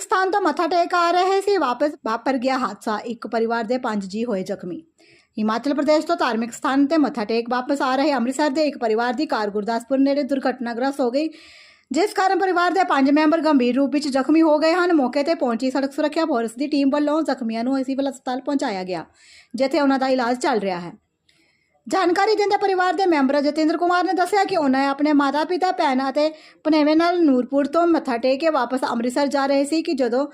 ਧਾਰਮਿਕ ਸਥਾਨ ਤੋਂ ਮੱਥਾ ਟੇਕ ਆ ਰਹੇ ਸੀ, ਵਾਪਸ ਵਾਪਰ ਗਿਆ ਹਾਦਸਾ। ਇੱਕ ਪਰਿਵਾਰ ਦੇ ਪੰਜ ਜੀ ਹੋਏ ਜ਼ਖਮੀ। ਹਿਮਾਚਲ ਪ੍ਰਦੇਸ਼ ਤੋਂ ਧਾਰਮਿਕ ਸਥਾਨ ਤੇ ਮੱਥਾ ਟੇਕ ਵਾਪਸ ਆ ਰਹੇ ਅੰਮ੍ਰਿਤਸਰ ਦੇ ਇੱਕ ਪਰਿਵਾਰ ਦੀ ਕਾਰ ਗੁਰਦਾਸਪੁਰ ਨੇੜੇ ਦੁਰਘਟਨਾਗ੍ਰਸਤ ਹੋ ਗਈ, ਜਿਸ ਕਾਰਨ ਪਰਿਵਾਰ ਦੇ ਪੰਜ ਮੈਂਬਰ ਗੰਭੀਰ ਰੂਪ ਵਿੱਚ ਜ਼ਖਮੀ ਹੋ ਗਏ ਹਨ। ਮੌਕੇ ਤੇ ਪਹੁੰਚੀ ਸੜਕ ਸੁਰੱਖਿਆ ਫੋਰਸ ਦੀ ਟੀਮ ਵੱਲੋਂ ਜ਼ਖਮੀਆਂ ਨੂੰ ਸਿਵਲ ਹਸਪਤਾਲ ਪਹੁੰਚਾਇਆ ਗਿਆ, ਜਿੱਥੇ ਉਹਨਾਂ ਦਾ ਇਲਾਜ ਚੱਲ ਰਿਹਾ ਹੈ। ਜਾਣਕਾਰੀ ਦਿੰਦੇ ਪਰਿਵਾਰ ਦੇ ਮੈਂਬਰ ਜਤਿੰਦਰ ਕੁਮਾਰ ਨੇ ਦੱਸਿਆ ਕਿ ਉਹਨਾਂ ਆਪਣੇ ਮਾਤਾ-ਪਿਤਾ, ਭੈਣ ਅਤੇ ਭਨੇਵੇਂ ਨਾਲ ਨੂਰਪੁਰ ਤੋਂ ਮੱਥਾ ਟੇਕ ਕੇ ਵਾਪਸ ਅੰਮ੍ਰਿਤਸਰ ਜਾ ਰਹੇ ਸੀ ਕਿ ਜਦੋਂ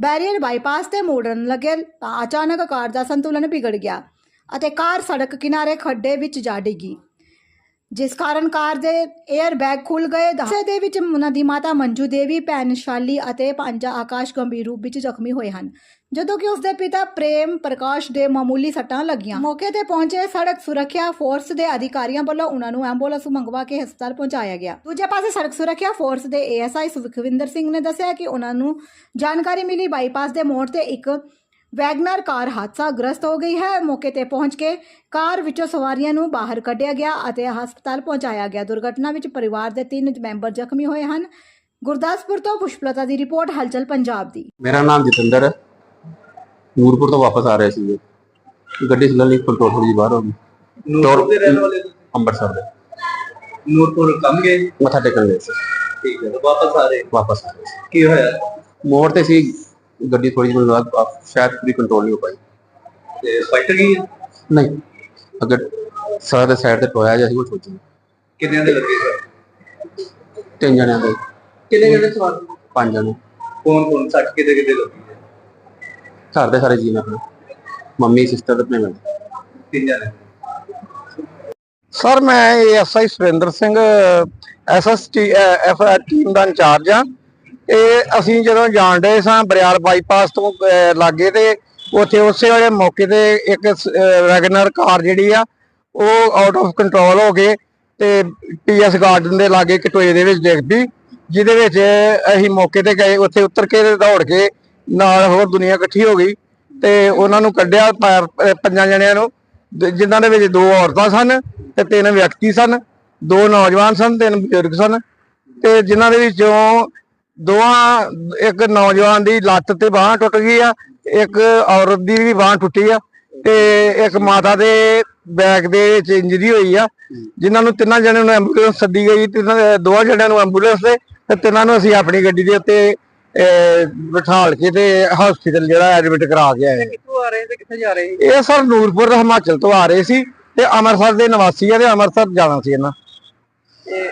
ਬੈਰੀਅਰ ਬਾਈਪਾਸ ਤੇ ਮੋੜਨ ਲੱਗੇ ਤਾਂ ਅਚਾਨਕ ਕਾਰ ਦਾ ਸੰਤੁਲਨ ਵਿਗੜ ਗਿਆ ਅਤੇ ਕਾਰ ਸੜਕ ਕਿਨਾਰੇ ਖੱਡੇ ਵਿੱਚ ਜਾ ਡਿੱਗੀ। ਜਿਸ ਕਾਰਨ ਕਾਰ ਦੇ 에ਅਰ ਬੈਗ ਖੁੱਲ ਗਏ। ਦੱਸੇ ਦੇ ਵਿੱਚ ਉਹਨਾਂ ਦੀ ਮਾਤਾ ਮੰਜੂ ਦੇਵੀ, ਭੈਣ ਸ਼ਾਲੀ ਅਤੇ ਪੰਜਾ ਆਕਾਸ਼ ਗੰਭੀਰ ਰੂਪ ਵਿੱਚ ਜ਼ਖਮੀ ਹੋਏ ਹਨ। ਜਦੋਂ ਕਿ ਉਸਦੇ ਪਿਤਾ ਪ੍ਰੇਮ ਪ੍ਰਕਾਸ਼ ਦੇ ਮਾਮੂਲੀ ਸੱਟਾਂ ਲੱਗੀਆਂ। ਮੌਕੇ ਤੇ ਪਹੁੰਚੇ ਸੜਕ ਸੁਰੱਖਿਆ ਫੋਰਸ ਦੇ ਅਧਿਕਾਰੀਆਂ ਵੱਲੋਂ ਉਹਨਾਂ ਨੂੰ ਐਂਬੂਲੈਂਸ ਮੰਗਵਾ ਕੇ ਹਸਪਤਾਲ ਪਹੁੰਚਾਇਆ ਗਿਆ। ਦੂਜੇ ਪਾਸੇ ਸੜਕ ਸੁਰੱਖਿਆ ਫੋਰਸ ਦੇ ਏਐਸਆਈ ਸੁਖਵਿੰਦਰ ਸਿੰਘ ਨੇ ਦੱਸਿਆ ਕਿ ਉਹਨਾਂ ਨੂੰ ਜਾਣਕਾਰੀ ਮਿਲੀ ਬਾਈਪਾਸ ਦੇ ਮੋੜ ਤੇ ਇੱਕ ਵੈਗਨਰ ਕਾਰ ਹਾਦਸਾ ਗ੍ਰਸਤ ਹੋ ਗਈ ਹੈ। ਮੌਕੇ ਤੇ ਪਹੁੰਚ ਕੇ ਕਾਰ ਵਿੱਚੋਂ ਸਵਾਰੀਆਂ ਨੂੰ ਬਾਹਰ ਕੱਢਿਆ ਗਿਆ ਅਤੇ ਹਸਪਤਾਲ ਪਹੁੰਚਾਇਆ ਗਿਆ। ਦੁਰਘਟਨਾ ਵਿੱਚ ਪਰਿਵਾਰ ਦੇ ਤਿੰਨ ਮੈਂਬਰ ਜ਼ਖਮੀ ਹੋਏ ਹਨ। ਗੁਰਦਾਸਪੁਰ ਤੋਂ ਪੁਸ਼ਪਲਤਾ ਦੀ ਰਿਪੋਰਟ ਹਲਚਲ ਪੰਜਾਬ ਦੀ। ਮੇਰਾ ਨਾਮ ਜਤਿੰਦਰ ਹੈ। ਨੂਰਪੁਰ ਤੋਂ ਵਾਪਸ ਆ ਰਹੇ ਸੀ ਗੱਡੀ ਸਲਲੀ ਕੰਟਰੋਲ ਥੋੜੀ ਜਿਹੀ ਬਾਹਰ ਹੋ ਗਈ। ਨੂਰਪੁਰ ਦੇ ਰਹਿਣ ਵਾਲੇ ਤੁਸੀਂ? ਅੰਮ੍ਰਿਤਸਰ ਦੇ। ਨੂਰਪੁਰ ਕੰਮ ਗਏ? ਮੱਥਾ ਟੇਕਣ ਗਏ ਸੀ। ਠੀਕ ਹੈ ਵਾਪਸ ਆ ਰਹੇ। ਵਾਪਸ ਆ ਰਹੇ ਕੀ ਹੋਇਆ? ਮੋੜ ਤੇ ਸੀ। ਗੱਡੀ ਥੋੜੀ ਜਿਹੀ ਬਾਅਦ ਸ਼ਾਇਦ ਪੂਰੀ ਕੰਟਰੋਲ ਨਹੀਂ ਹੋ ਪਾਈ। ਤੇ ਫਾਈਟ ਗਈ ਨਹੀਂ। ਅਗਰ ਸੜਕ ਦੇ ਸਾਈਡ ਤੇ ਟੋਇਆ ਜਿਹਾ ਸੀ ਉਹ ਸੋਚੀ। ਕਿੰਨਿਆਂ ਦੇ ਲੱਗੇ ਸਰ? ਤਿੰਨ ਜਣਿਆਂ ਦੇ। ਕਿੰਨੇ ਜਣੇ ਸਵਾਰ? ਪੰਜ ਜਣੇ। ਕੌਣ ਕੌਣ? ਸੱਟ ਕਿਤੇ ਕਿਤੇ ਲੱਗੀ ਹੈ? ਘਰ ਦੇ ਸਾਰੇ ਜੀਅ ਨੇ ਆਪਣੇ। ਮੰਮੀ ਸਿਸਟਰ ਤੇ ਆਪਣੇ ਮੈਂ ਤਿੰਨ ਜਣੇ। ਸਰ ਮੈਂ SI Surinder Singh SSTF team ਦਾ ਇੰਚਾਰਜ ਆ ਇਹ ਅਸੀਂ ਜਦੋਂ ਜਾਣ ਡਏ ਸਾਂ ਬਰਿਆਲ ਬਾਈਪਾਸ ਤੋਂ ਲਾਗੇ ਤੇ ਉੱਥੇ ਉਸੇ ਵੇਲੇ ਮੌਕੇ ਤੇ ਇੱਕ ਵੈਗਨਰ ਕਾਰ ਜਿਹੜੀ ਆ, ਉਹ ਆਊਟ ਆਫ ਕੰਟਰੋਲ ਹੋ ਕੇ ਤੇ ਪੀਐਸ ਗਾਰਡਨ ਦੇ ਲਾਗੇ ਕਟੋਏ ਦੇ ਵਿੱਚ ਡਿੱਗ ਪਈ, ਜਿਹਦੇ ਵਿੱਚ ਅਸੀਂ ਮੌਕੇ ਤੇ ਗਏ, ਉੱਥੇ ਉਤਰ ਕੇ ਤੇ ਦੌੜ ਕੇ ਨਾਲ ਹੋਰ ਦੁਨੀਆ ਇਕੱਠੀ ਹੋ ਗਈ ਤੇ ਉਹਨਾਂ ਨੂੰ ਕੱਢਿਆ ਪ- ਪੰਜਾਂ ਜਣਿਆਂ ਨੂੰ ਦ- ਜਿਨ੍ਹਾਂ ਦੇ ਵਿੱਚ ਦੋ ਔਰਤਾਂ ਸਨ ਤੇ ਤਿੰਨ ਵਿਅਕਤੀ ਸਨ, ਦੋ ਨੌਜਵਾਨ ਸਨ, ਤਿੰਨ ਬਜ਼ੁਰਗ ਸਨ ਤੇ ਜਿਨ੍ਹਾਂ ਦੇ ਵਿੱਚੋਂ ਦੋਵਾਂ ਇੱਕ ਨੌਜਵਾਨ ਦੀ ਲੱਤ ਤੇ ਬਾਹ ਟੁੱਟ ਗਈ ਆ ਇੱਕ ਔਰਤ ਦੀ ਵੀ ਬਾਹ ਟੁੱਟੀ ਆ ਤੇ ਇੱਕ ਮਾਤਾ ਦੇ ਬੈਕ ਦੇ ਵਿੱਚ ਇੰਜਰੀ ਹੋਈ ਆ। ਜਿਨ੍ਹਾਂ ਨੂੰ ਤਿੰਨਾਂ ਜਣਿਆਂ ਨੂੰ ਐਂਬੂਲੈਂਸ ਸੱਦੀ ਗਈ ਤਿੰਨਾਂ ਦੇ- ਦੋਵਾਂ ਜਣਿਆਂ ਨੂੰ ਐਂਬੂਲੈਂਸ ਤੇ ਤੇ ਤਿੰਨਾਂ ਨੂੰ ਅਸੀਂ ਆਪਣੀ ਗੱਡੀ ਦੇ ਉੱਤੇ ਬਿਠਾਲ ਕੇ ਤੇ ਹਸਪੀਟਲ ਜਿਹੜਾ ਐਡਮਿਟ ਕਰਾ ਕੇ ਆਏ। ਕਿੱਥੋਂ ਆ ਰਹੇ ਤੇ ਕਿੱਥੇ ਜਾ ਰਹੇ ਇਹ ਸਰ ਨੂਰਪੁਰ ਹਿਮਾਚਲ ਤੋਂ ਆ ਰਹੇ ਸੀ ਤੇ ਅੰਮ੍ਰਿਤਸਰ ਦੇ ਨਿਵਾਸੀ ਆ ਤੇ ਅੰਮ੍ਰਿਤਸਰ ਜਾਣਾ ਸੀ ਇਹਨਾਂ। ਤੇ